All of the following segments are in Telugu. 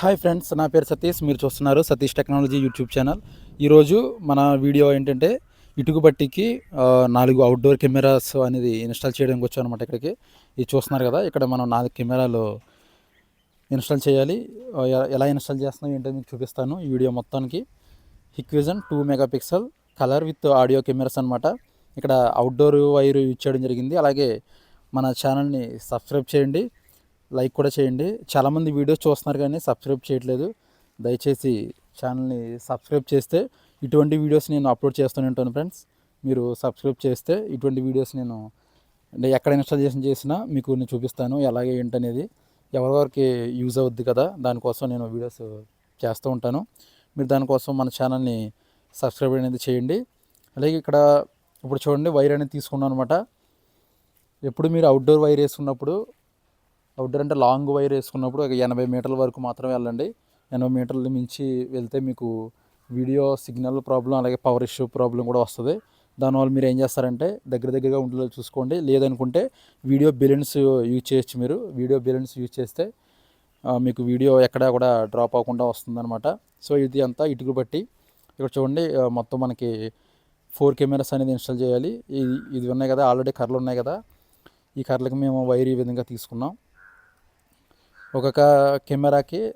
హాయ్ ఫ్రెండ్స్ నా పేరు సతీష్ మీరు చూస్తున్నారు సతీష్ టెక్నాలజీ యూట్యూబ్ ఛానల్. ఈరోజు మన వీడియో ఏంటంటే ఇటుకు బట్టికి నాలుగు అవుట్డోర్ కెమెరాస్ అనేది ఇన్స్టాల్ చేయడానికి వచ్చాం అనమాట ఇక్కడికి. ఇది చూస్తున్నారు కదా ఇక్కడ మనం నాలుగు కెమెరాలు ఇన్స్టాల్ చేయాలి. ఎలా ఇన్స్టాల్ చేస్తున్నాం ఏంటో మీకు చూపిస్తాను. ఈ వీడియో మొత్తానికి Hikvision two mega pixel colour with audio cameras అనమాట ఇక్కడ అవుట్డోర్ వైర్ యూజ్ చేయడం జరిగింది. అలాగే మన ఛానల్ని సబ్స్క్రైబ్ చేయండి. లైక్ కూడా చేయండి. చాలామంది వీడియోస్ చూస్తున్నారు కానీ సబ్స్క్రైబ్ చేయట్లేదు. దయచేసి ఛానల్ని సబ్స్క్రైబ్ చేస్తే ఇటువంటి వీడియోస్ నేను అప్లోడ్ చేస్తూనే ఉంటాను ఫ్రెండ్స్. మీరు సబ్స్క్రైబ్ చేస్తే ఇటువంటి వీడియోస్ నేను అంటే ఎక్కడ ఇన్స్టాలేషన్ చేసినా మీకు నేను చూపిస్తాను ఎలాగే ఏంటనేది. ఎవరెవరికి యూజ్ అవుద్ది కదా దానికోసం నేను వీడియోస్ చేస్తూ ఉంటాను. మీరు దానికోసం మన ఛానల్ని సబ్స్క్రైబ్ అనేది చేయండి. అలాగే ఇక్కడ ఇప్పుడు చూడండి వైర్ అనేది తీసుకున్నాను అనమాట ఎప్పుడు మీరు అవుట్డోర్ వైర్ వేసుకున్నప్పుడు అవుట్డోర్ అంటే లాంగ్ వైర్ వేసుకున్నప్పుడు ఒక ఎనభై మీటర్ల వరకు మాత్రమే వెళ్ళండి. ఎనభై మీటర్ల మించి వెళ్తే మీకు వీడియో సిగ్నల్ ప్రాబ్లం అలాగే పవర్ ఇష్యూ ప్రాబ్లం కూడా వస్తుంది. దానివల్ల మీరు ఏం చేస్తారంటే దగ్గర దగ్గరగా ఉండేలా చూసుకోండి. లేదనుకుంటే వీడియో బెలూన్స్ యూజ్ చేయొచ్చు మీరు. వీడియో బెలెన్స్ యూజ్ చేస్తే మీకు వీడియో ఎక్కడ కూడా డ్రాప్ అవ్వకుండా వస్తుందన్నమాట. సో ఇది అంతా ఇటుకు బట్టి ఇక్కడ చూడండి మొత్తం మనకి ఫోర్ కెమెరాస్ అనేది ఇన్స్టాల్ చేయాలి. ఇది ఇది ఉన్నాయి కదా ఆల్రెడీ కర్రలు ఉన్నాయి కదా. ఈ కర్రలకు మేము వైర్ ఈ విధంగా తీసుకున్నాం. ఒక్కొక్క కెమెరాకి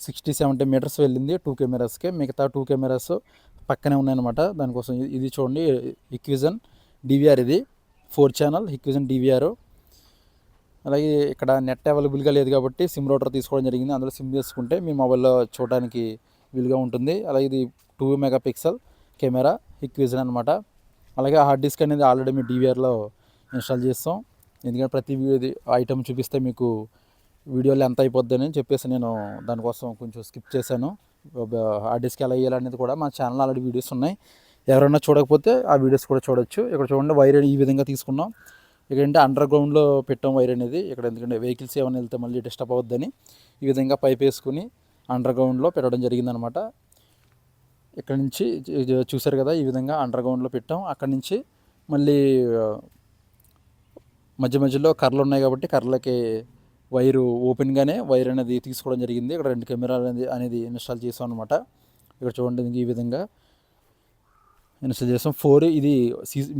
సిక్స్టీ సెవెంటీ మీటర్స్ వెళ్ళింది టూ కెమెరాస్కి. మిగతా టూ కెమెరాస్ పక్కనే ఉన్నాయన్నమాట. దానికోసం ఇది- చూడండి ఇక్విజన్ డివిఆర్ ఇది. Four channel Hikvision DVR. అలాగే ఇక్కడ నెట్ అవైలబుల్గా లేదు కాబట్టి సిమ్ రౌటర్ తీసుకోవడం జరిగింది. అందులో సిమ్ తీసుకుంటే మీ మొబైల్లో చూడడానికి వీలుగా ఉంటుంది. అలాగే ఇది two mega pixel camera Hikvision అనమాట అలాగే హార్డ్ డిస్క్ అనేది ఆల్రెడీ మీ డివిఆర్లో ఇన్స్టాల్ చేస్తాం. ఎందుకంటే ప్రతి వీడియో ఐటమ్ చూపిస్తే మీకు వీడియోలో ఎంత అయిపోద్దని చెప్పేసి నేను దానికోసం కొంచెం స్కిప్ చేశాను. హార్డ్ డిస్క్ ఎలా వేయాలనేది కూడా మా ఛానల్ ఆల్రెడీ వీడియోస్ ఉన్నాయి. ఎవరైనా చూడకపోతే ఆ వీడియోస్ కూడా చూడొచ్చు. ఇక్కడ చూడండి వైర్ ఈ విధంగా తీసుకున్నాం. ఇక్కడ ఏంటంటే అండర్ గ్రౌండ్లో పెట్టాం వైర్ అనేది. ఇక్కడ ఎందుకంటే వెహికల్స్ ఏమైనా వెళ్తే మళ్ళీ డిస్టర్బ్ అవ్వద్దని ఈ విధంగా పైప్ వేసుకుని అండర్ గ్రౌండ్లో పెట్టడం జరిగిందనమాట. ఇక్కడ నుంచి చూశారు చూసారు కదా ఈ విధంగా అండర్ గ్రౌండ్లో పెట్టాం. అక్కడ నుంచి మళ్ళీ మధ్య మధ్యలో కర్రలు ఉన్నాయి కాబట్టి కర్రలకి వైరు ఓపెన్గానే వైర్ అనేది తీసుకోవడం జరిగింది. ఇక్కడ రెండు కెమెరాలు అనేది అనేది ఇన్స్టాల్ చేసాం అనమాట ఇక్కడ చూడండి ఈ విధంగా ఇన్స్టాల్ చేసాం ఫోర్ ఇది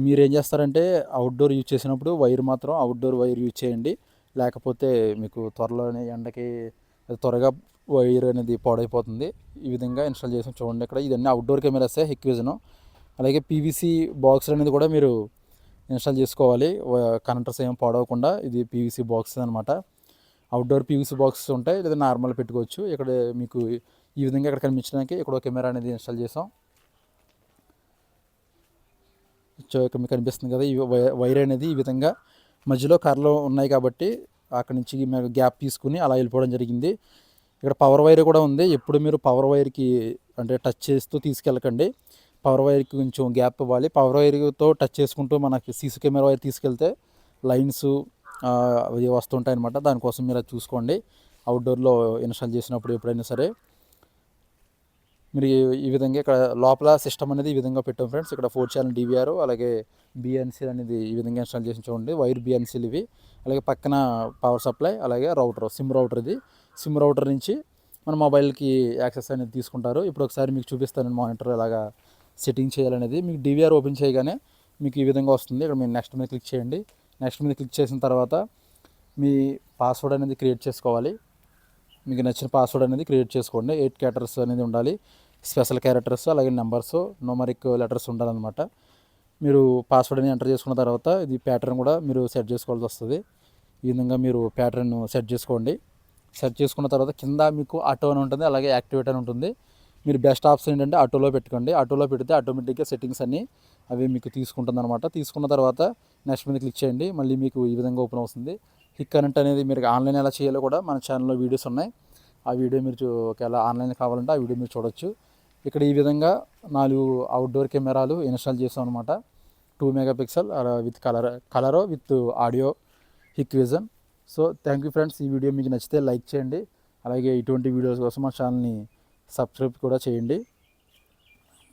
మీరు ఏం చేస్తారంటే అవుట్డోర్ యూజ్ చేసినప్పుడు వైర్ మాత్రం అవుట్డోర్ వైర్ యూజ్ చేయండి. లేకపోతే మీకు త్వరలోనే ఎండకి త్వరగా వైర్ అనేది పాడైపోతుంది. ఈ విధంగా ఇన్స్టాల్ చేసాం చూడండి ఇక్కడ ఇదన్నీ అవుట్డోర్ కెమెరాసే హెక్విజన్. అలాగే పీవీసీ బాక్స్ అనేది కూడా మీరు ఇన్స్టాల్ చేసుకోవాలి. కనెక్టర్స్ ఏం పాడవకుండా ఇది పీవీసీ బాక్స్ అనమాట అవుట్డోర్ పీవీసీ బాక్స్ ఉంటాయి లేదా నార్మల్ పెట్టుకోవచ్చు. ఇక్కడ మీకు ఈ విధంగా ఇక్కడ కనిపించడానికి ఇక్కడ కెమెరా అనేది ఇన్స్టాల్ చేసాం ఇక్కడ మీకు కనిపిస్తుంది కదా ఈ వై- వైర్ అనేది ఈ విధంగా మధ్యలో కర్రలు ఉన్నాయి కాబట్టి అక్కడి నుంచి మేము గ్యాప్ తీసుకుని అలా వెళ్ళిపోవడం జరిగింది. ఇక్కడ పవర్ వైర్ కూడా ఉంది. ఎప్పుడు మీరు పవర్ వైర్కి అంటే టచ్ చేస్తూ తీసుకెళ్ళకండి. పవర్ వైర్కి కొంచెం గ్యాప్ ఇవ్వాలి. పవర్ వైర్తో టచ్ చేసుకుంటూ మనకి సీసీ కెమెరా వైర్ తీసుకెళ్తే లైన్స్ వస్తుంటాయి అనమాట దానికోసం మీరు అది చూసుకోండి. అవుట్డోర్లో ఇన్స్టాల్ చేసినప్పుడు ఎప్పుడైనా సరే. మీరు ఈ- ఈ విధంగా ఇక్కడ లోపల సిస్టమ్ అనేది ఈ విధంగా పెట్టాం ఫ్రెండ్స్ ఇక్కడ ఫోర్ ఛానల్ డివిఆర్ అలాగే బిఎన్సీ అనేది ఈ విధంగా ఇన్స్టాల్ చేసి చూడండి వైర్ బిఎన్సీలు ఇవి. అలాగే పక్కన పవర్ సప్లై అలాగే రౌటర్ సిమ్ రౌటర్ ఇది. సిమ్ రౌటర్ నుంచి మన మొబైల్కి యాక్సెస్ అనేది తీసుకుంటారు. ఇప్పుడు ఒకసారి మీకు చూపిస్తాను మానిటర్ ఎలాగా సెట్టింగ్ చేయాలనేది. మీకు డివిఆర్ ఓపెన్ చేయగానే మీకు ఈ విధంగా వస్తుంది. ఇక్కడ మీరు నెక్స్ట్ మీద క్లిక్ చేయండి. నెక్స్ట్ మీద క్లిక్ చేసిన తర్వాత మీ పాస్వర్డ్ అనేది క్రియేట్ చేసుకోవాలి. మీకు నచ్చిన పాస్వర్డ్ అనేది క్రియేట్ చేసుకోండి. ఎయిట్ క్యారెక్టర్స్ అనేది ఉండాలి. స్పెషల్ క్యారెక్టర్స్ అలాగే నెంబర్స్ నోమరిక్ లెటర్స్ ఉండాలన్నమాట. మీరు పాస్వర్డ్ అనేది ఎంటర్ చేసుకున్న తర్వాత ఇది ప్యాటర్న్ కూడా మీరు సెట్ చేసుకోవాల్సి వస్తుంది. ఈ విధంగా మీరు ప్యాటర్న్ సెట్ చేసుకోండి. సెట్ చేసుకున్న తర్వాత కింద మీకు ఆటో అని ఉంటుంది అలాగే యాక్టివేట్ అని ఉంటుంది. మీరు బెస్ట్ ఆప్షన్ ఏంటంటే ఆటోలో పెట్టుకోండి. ఆటోలో పెడితే ఆటోమేటిక్గా సెట్టింగ్స్ అన్నీ అవి మీకు తీసుకుంటుంది అనమాట తీసుకున్న తర్వాత నెక్స్ట్ మీద క్లిక్ చేయండి. మళ్ళీ మీకు ఈ విధంగా ఓపెన్ అవుతుంది. హిక్ కరెంట్ అనేది మీరు ఆన్లైన్ ఎలా చేయాలో కూడా మన ఛానల్లో వీడియోస్ ఉన్నాయి. ఆ వీడియో మీరు ఒకవేళ ఆన్లైన్ కావాలంటే ఆ వీడియో మీరు చూడొచ్చు. ఇక్కడ ఈ విధంగా నాలుగు అవుట్డోర్ కెమెరాలు ఇన్స్టాల్ చేసాం అనమాట two mega pixel with colour colour with audio Hikvision so thank you friends ఈ వీడియో మీకు నచ్చితే లైక్ చేయండి. అలాగే ఇటువంటి వీడియోస్ కోసం మా ఛానల్ని సబ్స్క్రైబ్ కూడా చేయండి.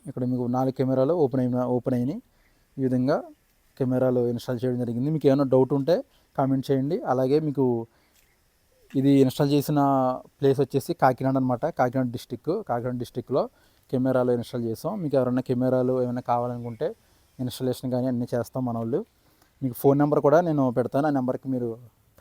ఇక్కడ మీకు నాలుగు కెమెరాలు ఓపెన్ అయిన ఓపెన్ అయినాయి. ఈ విధంగా కెమెరాలు ఇన్స్టాల్ చేయడం జరిగింది. మీకు ఏమైనా డౌట్ ఉంటే కామెంట్ చేయండి. అలాగే మీకు ఇది ఇన్స్టాల్ చేసిన ప్లేస్ వచ్చేసి కాకినాడ అనమాట కాకినాడ డిస్టిక్ కాకినాడ డిస్టిక్లో కెమెరాలు ఇన్స్టాల్ చేస్తాం మీకు ఎవరైనా కెమెరాలు ఏమైనా కావాలనుకుంటే ఇన్స్టాలేషన్ కానీ అన్నీ చేస్తాం మన వాళ్ళు మీకు ఫోన్ నెంబర్ కూడా నేను పెడతాను. ఆ నెంబర్కి మీరు